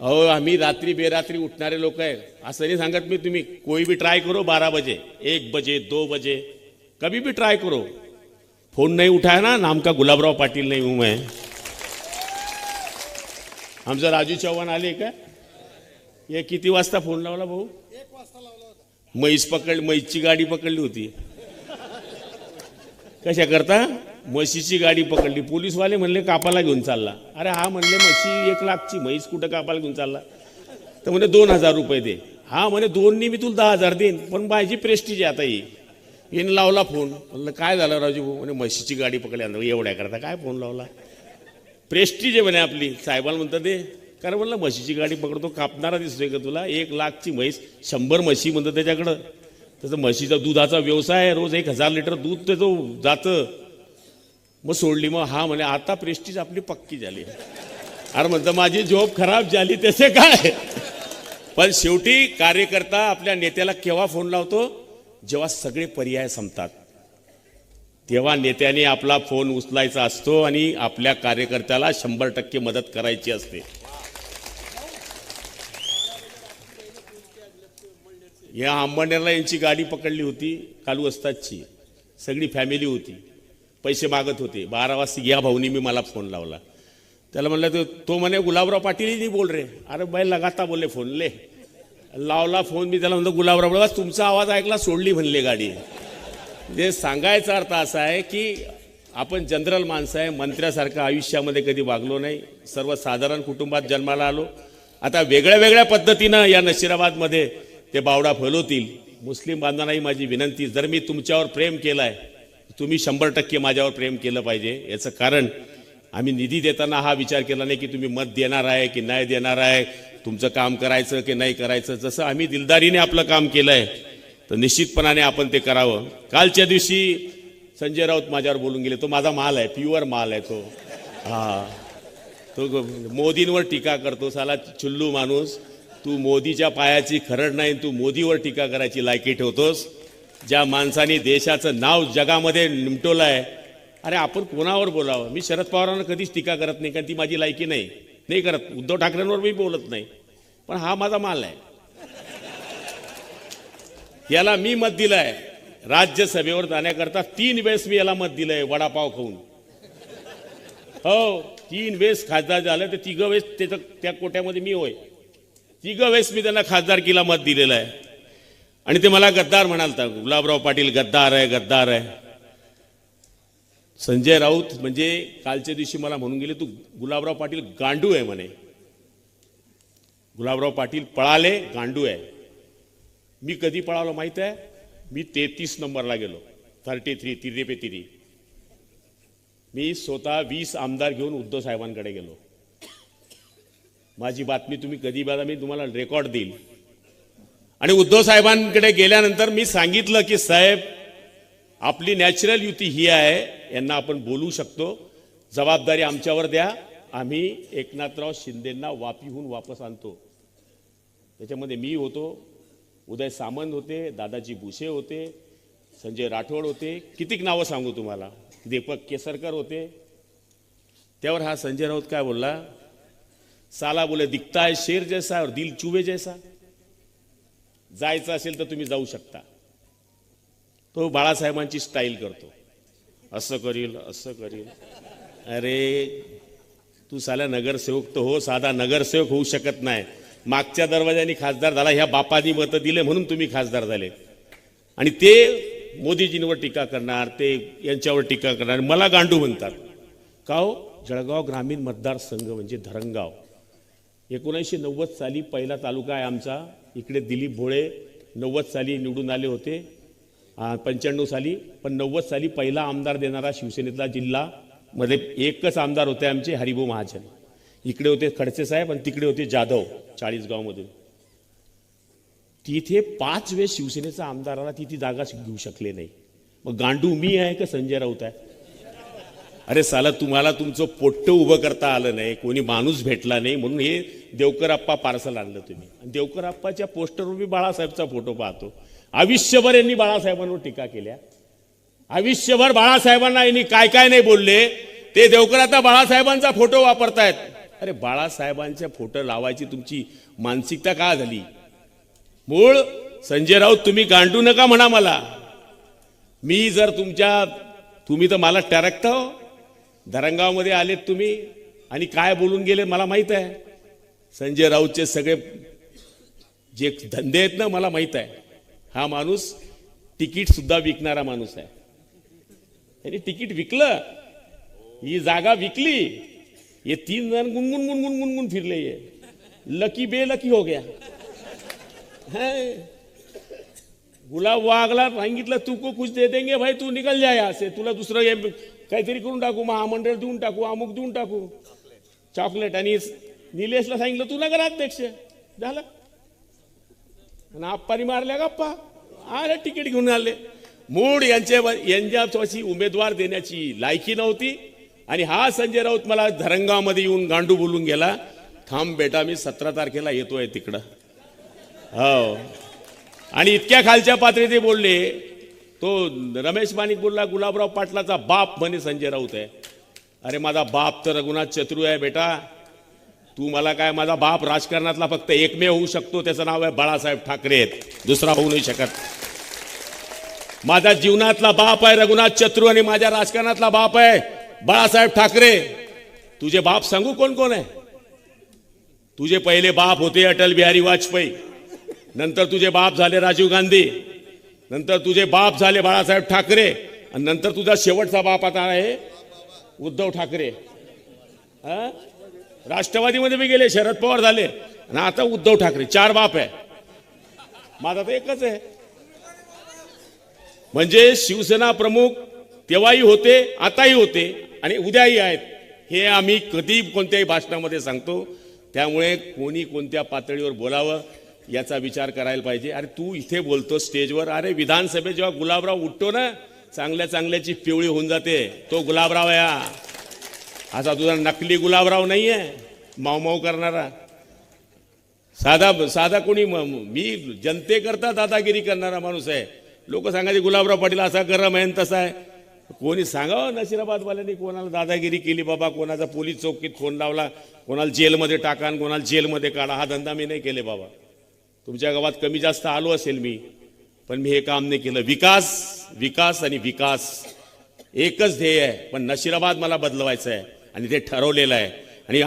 अहो आम्ही रात्री बेरात्री उठणारे लोक आहे असं नाही सांगत मी तुम्ही. कोई भी ट्राय करो बारा बजे. एक बजे दो बजे. कभी भी ट्राय करो. फोन नहीं उठाया ना. नाम का गुलाबराव पाटील नहीं हूं मैं. आमचं राजू चव्हाण आले का? हे किती वाजता फोन लावला भाऊ? म्हैस पकड म्हैसची गाडी पकडली होती. कशा करता? म्हशीची गाडी पकडली. पोलीसवाले म्हणले कापाला घेऊन चालला. अरे हा म्हणले म्हशी एक लाखची म्हैस कुठं कापाला घेऊन चालला? तर म्हणे दोन हजार रुपये दे. हा म्हणे दोननी मी तुला दहा हजार देईन पण माझी प्रेस्टीज आहे आता ही. हिने लावला फोन म्हणलं काय झालं राजू भाऊ? म्हणे म्हशीची गाडी पकडली. अंदर एवढ्या करता काय फोन लावला? प्रेस्टीज आहे म्हणे आपली. साहेबाला म्हणतात ते कारण म्हणलं म्हशीची गाडी पकडतो कापणारा दिसतोय का तुला? एक लाखची म्हैस शंभर म्हशी म्हणतात त्याच्याकडं. त्याचं म्हशीचा दुधाचा व्यवसाय आहे रोज एक हजार लिटर दूध त्याचं जातं. मग सोडली मग हा म्हणे आता प्रेस्टीज आपली पक्की झाली. अरे म्हणतं माझी जॉब खराब झाली तसे काय? पण शेवटी कार्यकर्ता आपल्या नेत्याला केव्हा फोन लावतो? जेव्हा सगळे पर्याय संपतात. तेव्हा नेत्याने आपला फोन उचलायचा असतो आणि आपल्या कार्यकर्त्याला शंभर टक्के मदत करायची असते. या अंबनेरला यांची गाडी पकडली होती कालू असतातची सगळी फॅमिली होती. पैसे मागत होते. बारा वाजता या भाऊनी मी मला फोन लावला. त्याला म्हणलं तो तो म्हणे गुलाबराव पाटील नाही बोल रे. अरे बाई लगाता बोलले फोन ले. लावला फोन मी त्याला म्हणतो गुलाबराव बस तुमचा आवाज ऐकला सोडली म्हणले गाडी. जे सांगायचा अर्थ असा आहे की आपण जनरल माणसं आहे मंत्र्यासारखं आयुष्यामध्ये कधी वागलो नाही. सर्वसाधारण कुटुंबात जन्माला आलो. आता वेगळ्या वेगळ्या पद्धतीनं या नशिराबादमध्ये ते बावडा फैलवतील. मुस्लिम बांधवांनाही माझी विनंती जर मी तुमच्यावर प्रेम केलं आहे तुम्ही शंभर टक्के माझ्यावर प्रेम केलं पाहिजे. याचं कारण आम्ही निधी देताना हा विचार केला नाही की तुम्ही मत देणार आहे की नाही देणार आहे तुमचं काम करायचं की नाही करायचं. जसं आम्ही दिलदारीने आपलं काम केलं आहे तर निश्चितपणाने आपण ते करावं. कालच्या दिवशी संजय राऊत माझ्यावर बोलून गेले. तो माझा माल आहे प्युअर माल आहे तो. हा. तो मोदींवर टीका करतो साला चुल्लू माणूस तू मोदीच्या पायाची खरड नाही तू मोदीवर टीका करायची लायकी ठेवतोस. ज्या माणसाने देशाचं नाव जगामध्ये निमटवलं आहे अरे आपण कोणावर बोलावं? मी शरद पवारांना कधीच टीका करत नाही कारण ती माझी लायकी नाही. नाही करत. उद्धव ठाकरेंवर मी बोलत नाही. पण हा माझा माल आहे. याला मी मत दिलंय. राज्यसभेवर जाण्याकरता तीन वेळेस मी याला मत दिलंय वडापाव खाऊन. हो तीन वेळेस खासदार झालं तर तिघ वेळेस त्याचं त्या कोट्यामध्ये मी होय. तिघ वेळेस मी त्यांना खासदारकीला मत दिलेलं आहे. आणि ते मला गद्दार म्हणाल तर गुलाबराव पाटील गद्दार आहे गद्दार आहे. संजय राऊत म्हणजे कालच्या दिवशी मला म्हणून गेले तू गुलाबराव पाटील गांडू आहे म्हणे. गुलाबराव पाटील पळाले गांडू आहे. मी कधी पळालो माहीत आहे? मी तेहतीस नंबरला गेलो. थर्टी थ्री तिरे पे तिरी मी स्वतः वीस आमदार घेऊन उद्धव साहेबांकडे गेलो. माझी बातमी तुम्ही कधी बघा मी तुम्हाला रेकॉर्ड देईल. आणि उद्धव साहेबांकडे गेल्यानंतर मी सांगितलं की साहेब आपली नॅचरल युती ही आहे यांना आपण बोलू शकतो. जबाबदारी आमच्यावर द्या. आम्ही एकनाथराव शिंदेंना वापीहून वापस आणतो. त्याच्यामध्ये मी होतो. उदय सामंत होते दादाजी भुसे होते संजय राठोड होते. कितीक नावं सांगू तुम्हाला? दीपक केसरकर होते. त्यावर हा संजय राऊत काय बोलला? साला बोले दिखता है शेर जैसा और दिल चुवे जैसा. जायचं असेल तर तुम्ही जाऊ शकता. तो बाळासाहेबांची स्टाईल करतो. असं करील असं करील. अरे तू साला नगरसेवक तर हो साधा नगरसेवक होऊ शकत नाही. मागच्या दरवाजाने खासदार झाला ह्या बापानी मतं दिले म्हणून तुम्ही खासदार झाले. आणि ते मोदीजींवर टीका करणार ते यांच्यावर टीका करणार. मला गांडू म्हणतात. का हो? जळगाव ग्रामीण मतदारसंघ म्हणजे धरणगाव एकोणीसशे नव्वद साली पहिला तालुका आहे आमचा. इकडे दिलीप भोळे नव्वद साली निवडून आले होते. पंच्याण्णव साली पण नव्वद साली पहिला आमदार देणारा शिवसेनेतला जिल्हा मध्ये एकच आमदार होते आमचे हरिभाऊ महाजन. इकडे होते खडसे साहेब आणि तिकडे होते जाधव चाळीसगावमधून. तिथे पाच वेळेस शिवसेनेचा आमदाराला तिथे जागा घेऊ शकले नाही. मग गांडू मी आहे का संजय राऊत आहे? अरे साला तुम्हाला तुमचं पोट्ट उभं करता आलं नाही कोणी माणूस भेटला नाही म्हणून हे देवकर आप्पा पार्सल आणलं तुम्ही. देवकर आप्पाच्या पोस्टरवर मी बाळासाहेबचा फोटो पाहतो. आयुष्यभर यांनी बाळासाहेबांवर टीका केल्या. आयुष्यभर बाळासाहेबांना यांनी काय काय नाही बोलले. ते देवकर आता बाळासाहेबांचा फोटो वापरतायत. अरे बाळासाहेबांच्या फोटो लावायची तुमची मानसिकता का झाली? मूळ संजय राऊत तुम्ही गांडू नका म्हणा मला. मी जर तुमच्या तुम्ही तर मला टरकता हो. धरंगावमध्ये आलेत तुम्ही आणि काय बोलून गेले मला माहीत आहे. संजय राऊतचे सगळे जे धंदे आहेत ना मला माहीत आहे. हा माणूस तिकीट सुद्धा विकणारा माणूस आहे. त्यांनी तिकीट विकलं. ही जागा विकली. हे तीन जण गुनगुन गुनगुन गुनगुन फिरले ये लकी बे लकी हो गया. है? गुलाब वागला सांगितलं तू को कुछ दे देंगे भाई तू निकल जाय असे तुला दुसरं काहीतरी करून टाकू महामंडळ देऊन टाकू अमुक देऊन टाकू. चॉकलेट आणि निलेशला सांगितलं तू नगराध्यक्ष झालं. आणि आप्पानी मारल्या गप्पा. आले तिकीट घेऊन आले. मूळ यांच्या यांच्यापाशी उमेदवार देण्याची लायकी नव्हती. आणि हा संजय राऊत मला धरंगामध्ये येऊन गांडू बोलून गेला थांब बेटा मी सतरा तारखेला येतोय तिकडं. हो. आणि इतक्या खालच्या पातळीत बोलले तो रमेश मानिक बोलला गुलाबराव पाटलाचा बाप म्हणे संजय राऊत आहे. अरे माझा बाप तर रघुनाथ चतुर आहे बेटा. तू मला काय माझा बाप राजकारणातला फक्त एकमेव होऊ शकतो त्याचं नाव आहे बाळासाहेब ठाकरे. दुसरा होऊ नाही शकत. माझा जीवनातला बाप आहे रघुनाथ चतुर आणि माझ्या राजकारणातला बाप आहे बाळासाहेब ठाकरे. तुझे बाप सांगू कोण कोण आहे? तुझे पहिले बाप होते अटल बिहारी वाजपेयी. नंतर तुझे बाप झाले राजीव गांधी. नंतर तुझे बाप झाले बाळासाहेब ठाकरे. आणि नंतर तुझा शेवटचा बाप आता आहे उद्धव ठाकरे. राष्ट्रवादीमध्ये बी गेले शरद पवार झाले. आणि आता उद्धव ठाकरे चार बाप आहे. माझा तर एकच आहे. म्हणजे शिवसेना प्रमुख तेव्हाही होते आताही होते आणि उद्याही आहेत. हे आम्ही कधी कोणत्याही भाषणामध्ये सांगतो. त्यामुळे कोणी कोणत्या पातळीवर बोलावं याचा विचार करायला पाहिजे. अरे तू इथे बोलतो स्टेजवर. अरे विधानसभेत जेव्हा गुलाबराव उठतो ना चांगल्या चांगल्याची पिवळी होऊन जाते. तो गुलाबराव या. असा तुझा नकली गुलाबराव नाही आहे मावमाव करणारा. साधा साधा कोणी मी जनतेकरता दादागिरी करणारा माणूस आहे. लोक सांगायचे गुलाबराव पाटील असा गरम आहे तसा आहे. कोणी सांगावं नशिराबादवाल्यांनी कोणाला दादागिरी केली बाबा कोणाचा पोलीस चौकीत फोन लावला कोणाला जेलमध्ये टाका आणि कोणाला जेलमध्ये काढा. हा धंदा मी नाही केले बाबा. तुमच्या गावात कमी जास्त आलो असेल मी पण मी हे काम नाही केलं. विकास विकास आणि विकास. एकच ध्येय आहे पण नशिराबाद मला बदलवायचं आहे आणि ते ठरवलेलं आहे. आणि